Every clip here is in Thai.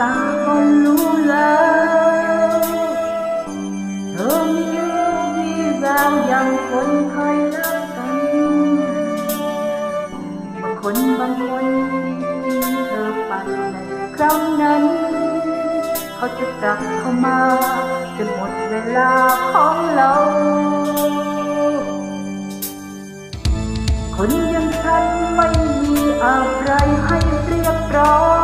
ตาก็รู้แล้วเธอมีรูปมีแววอย่างคนเคยรักกันบางคนบางคนที่เธอไปในครั้งนั้น เขาจะกลับเข้ามาจนหมดเวลาของเรา คนอย่างฉันไม่มีอะไรให้เรียบร้อย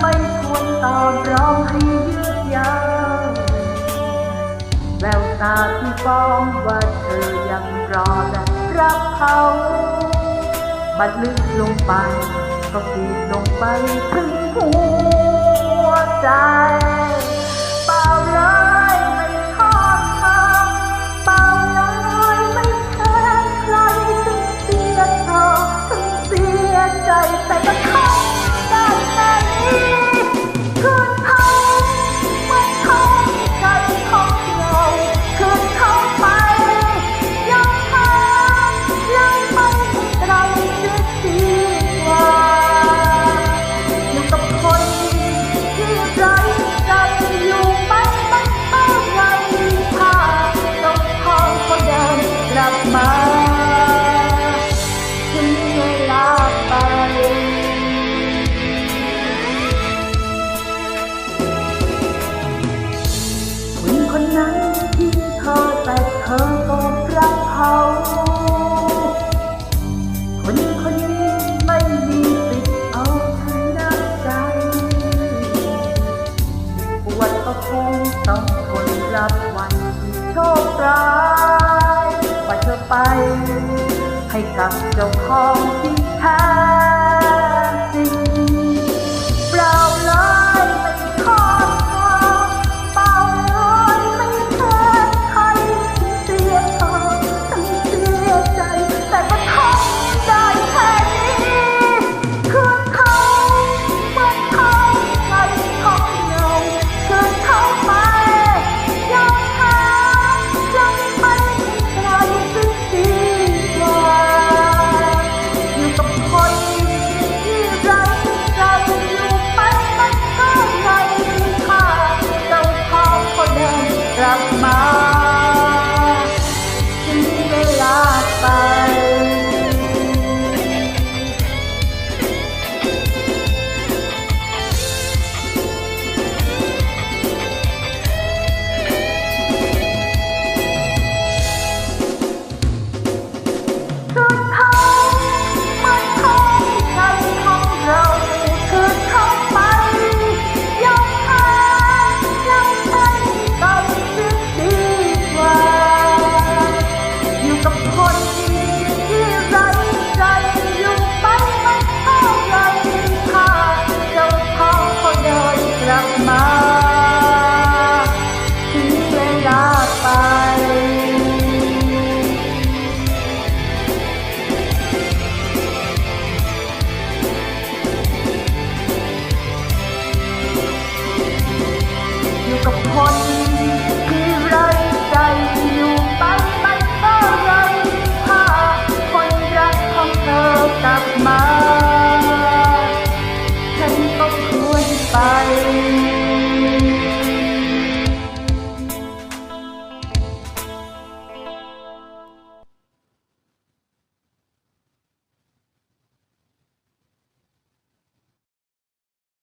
ไม่ควรตอบร้องให้ยืดยาวแววตาที่ฟ้องว่าเธอยังรอและรับเขาบัดลึกลงไป ก็ปิดลงไปถึงหัวใจ ชคร้ายว่าเธอไป ให้กับเจ้าของที่แท้